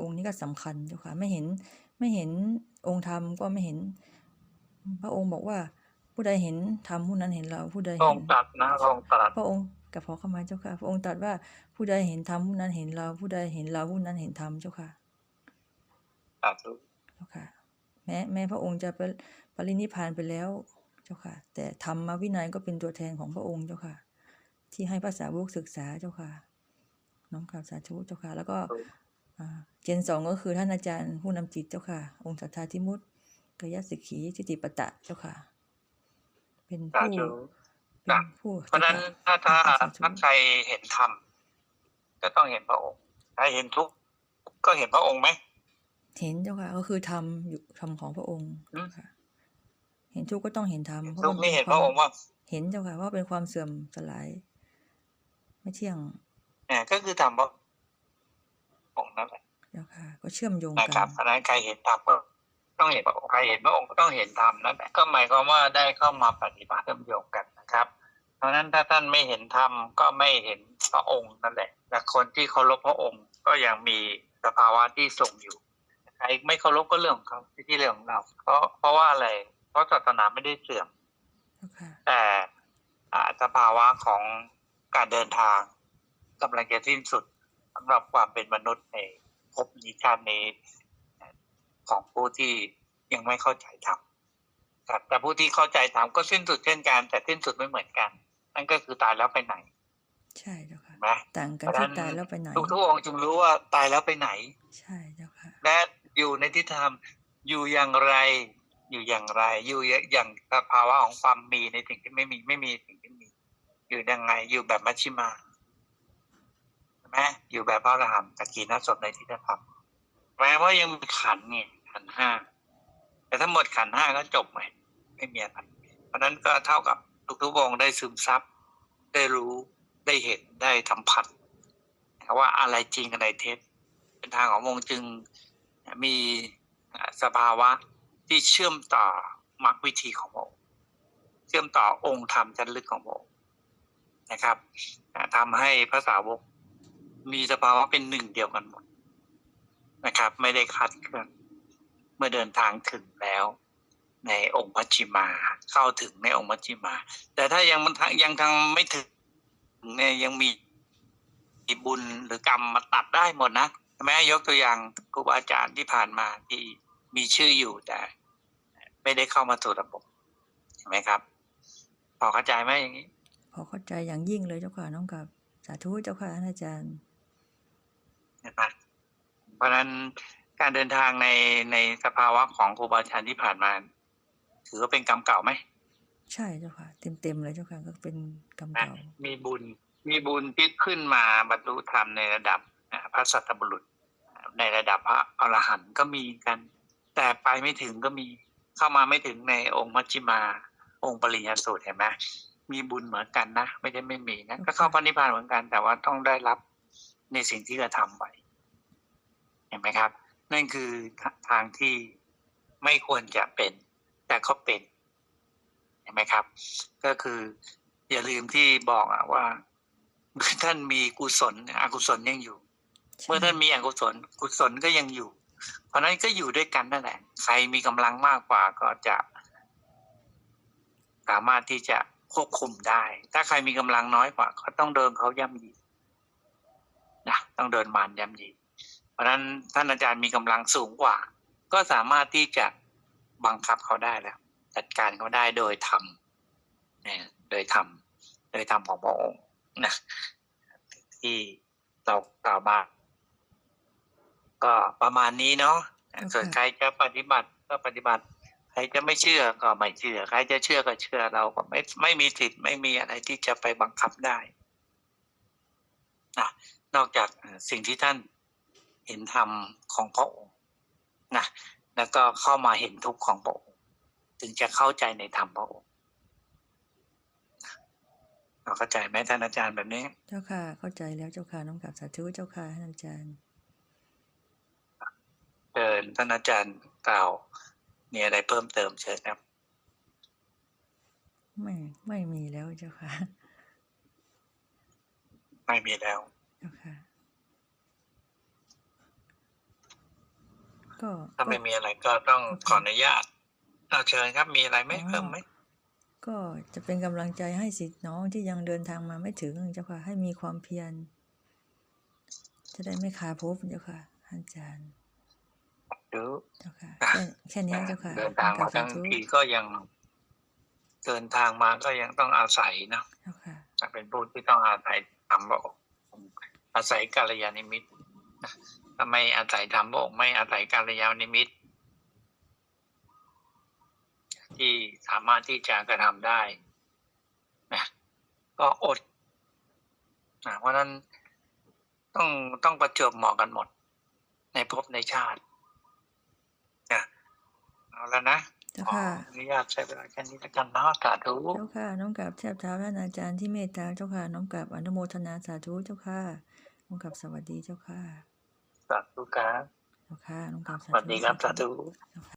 องค์นี้ก็สำคัญเจ้าค่ะไม่เห็นไม่เห็นองค์ธรรมก็ไม่เห็น พระองค์บอกว่า ผู้ใดเห็นธรรมผู้นั้นเห็นเราผู้ใดพระอเห็งนค์ตรัดนะพระองค์ตรัดพระองค์กับขอเข้ามาเจ้าค่ะ พระองค์ตรัสว่าผู้ใดเห็นธรรมผู้นั้นเห็นเรา ผู้ใดเห็นเราผู้นั้นเห็นธรรมเจ้าค่ะสาธุเจ้าค่ะ แม้แม้พระองค์จะไปปรินิพพานไปแล้วเจ้าค่ะ แต่ธรรมวินัยก็เป็นตัวแทนของพระองค์เจ้าค่ะ ที่ให้ภาษาวกศึกษาเจ้าค่ะ น้อมกราบสาธุเจ้าค่ะ แล้วก็อ่า เจนสองก็คือท่านอาจารย์ผู้นำจิตเจ้าค่ะ องค์สัทธาธิมุตกยสิกขีทิติปตะเจ้าค่ะ เป็นสาผู้ธุเป็นนะผู้เพราะฉะนั้นถ้าถ้าสาธุถ้าใครเห็นธรรมก็ต้องเห็นพระองค์ถ้าเห็นทุกข์ก็เห็นพระองค์ไหมเห็นเจ้าค่ะ ก็คือธรรมอยู่ธรรมของพระองค์อืมเจ้าค่ะ เห็นทุกข์ก็ต้องเห็นธรรมเพราะทุว่ากข์มันี่เห็นคพวามระองค์ว่า เห็นเจ้าค่ะว่าเป็นความเสื่อมสลาย ไม่เที่ยงเนี่ยก็คือธรรมพระองค์นั่นแหละ เจ้าค่ะ ก็เชื่อมโยงนะกัครับนเพราะฉะนั้นใครเห็นธรรมก็ต้องเห็นพระองค์ใครเห็นพระองค์ก็ต้องเห็นธรรมนั่นแหละก็หมายความว่าได้เข้ามาปฏิบัติเชื่อมโยงกันนะครับ เพราะฉะนั้นถ้าท่านไม่เห็นธรรมก็ไม่เห็นพระองค์นั่นแหละแต่คนที่เคารพพระองค์ก็ยังมีสภาวะที่ทรงอยู่ใครไม่เคารพก็เรื่องของเขาไม่ใช่เรื่องของเรา เพราะเพราะว่าอะไร เพราะศาสนาไม่ได้เสื่อมเจ้าค่ะแต่อ่าสภาวะของการเดินทางกำลังจะสิ้นสุดสำหรับความเป็นมนุษย์ใน ภพนี้ชาตินี้ของผู้ที่ยังไม่เข้าใจธรรมครับแต่ผู้ที่เข้าใจธรรมก็สิ้นสุดเช่นกัน แต่สิ้นสุดไม่เหมือนกัน นั่นก็คือตายแล้วไปไหน ใช่เจ้าค่ะเห็นไหมต่างกันเพราะฉะที่นั้นตายแล้วไปไหนทุกทุกๆองค์จึงรู้ว่าตายแล้วไปไหน ใช่เจ้าค่ะและอยู่ในทิฏฐธรรมอยู่อย่างไร อยู่อย่างไร อยู่อย่างสภาวะของความมีในสิ่งที่ไม่มีไม่มีสิ่งที่มี อยู่ยังไงอยู่แบบมัชชิมาใช่ ไหมอยู่แบบพระอรหันต์ตะกี้นัสดในทิฏฐธรรมแม้ว่ายังมีขันเนี่ยขันห้าแต่ทั้งหมดขันห้าก็จบไหมไม่มีอะไรเพราะนั้นก็เท่ากับทุกๆองได้ซึมซับได้รู้ได้เห็นได้สัมผัสว่าอะไรจริงอะไรเท็จเป็นทางของวงจึงมีสภาวะที่เชื่อมต่อมรรควิธีของพระองค์เชื่อมต่อองค์ธรรมชั้นลึกของพระองค์นะครับทำให้พระสาวก มีสภาวะเป็นหนึ่งเดียวกันหมดนะครับ ไม่ได้คัดเคลื่อนเมื่อเดินทางถึงแล้ว ในองค์มัชฌิมา เข้าถึงในองค์มัชฌิมา แต่ถ้ายังมันยังทางไม่ถึงเนี่ยยังมีบุญหรือกรรมมาตัดได้หมดนะแม้ยกตัวอย่างครูบาอาจารย์ที่ผ่านมาที่มีชื่ออยู่แต่ ไม่ได้เข้ามาสู่ระบบเห็นไหมครับ พอเข้าใจไหมอย่างนี้ พอเข้าใจอย่างยิ่งเลยเจ้าค่ะน้องกับ สาธุเจ้าค่ะท่านอาจารย์ เห็นไหมเพราะฉะนั้นการเดินทางในในสภาวะของครูบาอาจารย์ที่ผ่านมา ถือว่าเป็นกรรมเก่าไหมใช่เจ้าค่ะ เต็มเต็มๆเลยเจ้าค่ะก็เป็นกรรมนะเก่ามีบุญ มีบุญที่ขึ้นมาบรรลุธรรมในระดับอ่าพระสัตบุรุษ ในระดับพระอรหันต์ก็มีกัน แต่ไปไม่ถึงก็มีเข้ามาไม่ถึงในองค์มัชฌิมา องค์ปริญญาสูตรเห็นไหมมีบุญเหมือนกันนะ ไม่ได้ไม่มีนะก็เข้าพระนิพพานเหมือนกัน แต่ว่าต้องได้รับ ในสิ่งที่กระทำไปเห็นไหมครับ นั่นคือทางที่ไม่ควรจะเป็น แต่ก็เป็นเห็นไหมครับ ก็คืออย่าลืมที่บอกอะว่าเมื่อท่านมีกุศลอกุศลยังอยู่ เมื่อท่านมีอกุศลกุศลก็ยังอยู่ เพราะฉะนั้นก็อยู่ด้วยกันนั่นแหละใครมีกำลังมากกว่าก็จะสามารถที่จะควบคุมได้ ถ้าใครมีกำลังน้อยกว่า ก็ต้องเดินเขาย่ำยี นะต้องเดินมารย่ำยีเพราะฉะนั้นท่านอาจารย์มีกำลังสูงกว่า ก็สามารถที่จะบังคับเขาได้แล้วจัดการเขาได้โดยธรรมเนี่ยโดยธรรมโดยธรรมของพระองค์นะที่เรากล่าวมาก็ประมาณนี้เนาะโอเคส่วนใครจะปฏิบัติก็ปฏิบัติ ใครจะไม่เชื่อก็ไม่เชื่อ ใครจะเชื่อก็เชื่อเราก็ไม่ไม่มีสิทธิ์ไม่มีอะไรที่จะไปบังคับได้นะ นอกจากเอ่อสิ่งที่ท่านเห็นธรรมของพระองค์นะแล้วก็เข้ามาเห็นทุกข์ของพระองค์ถึงจะเข้าใจในธรรมพระองค์เราเข้าใจไหมท่านอาจารย์แบบนี้ เจ้าค่ะ เข้าใจแล้วเจ้าค่ะน้องกับสาธุเจ้าค่ะท่านอาจารย์เชิญท่านอาจารย์กล่าวมีอะไรเพิ่มเติมเชิญครับ ไม่ไม่มีแล้วเจ้าค่ะ ไม่มีแล้ว เจ้าค่ะ ก็ถ้าก็ไม่มีอะไรก็ต้องโอเคขออนุญาตเอาเชิญครับมีอะไรไหมอ๋อเพิ่มไหมก็จะเป็นกำลังใจให้สิทธิ์น้องที่ยังเดินทางมาไม่ถึงเจ้าค่ะ ให้มีความเพียรจะได้ไม่ขาภพเจ้าค่ะอาจารย์หรือเจ้าค่ะอะแค่แค่นี้เจ้าค่ะเดินทางกรมาบสทั้งธุทีก็ยังเดินทางมาก็ยังต้องอาศัยเนอะเจ้าค่ะเป็นผู้ที่ต้องอาศัยธรรมพระองค์อาศัยกาลยานิมิตรนะถ้า ไม่อาศัยธรรมพระองค์ไม่อาศัยกาลยานิมิตรที่สามารถที่จะกระทำได้นะก็อดนะเพราะฉะนั้นต้องต้องประจวบเหมาะกันหมด ในภพในชาตินะเอาแล้วนะเจ้าขอค่ะอนุญาตใช้เวลาแค่นี้แล้วกันเนาะสาธุเจ้าค่ะ น้องกราบแทบเท้าท่านอาจารย์ที่เมตตาเจ้าค่ะ น้องกราบอนุโมทนาสาธุเจ้าค่ะ น้องกราบสวัสดีเจ้าค่ะ สาธุครับเจ้าค่ะน้องกราบสสาธุวัสดีครับสาธุเจ้าค่ะ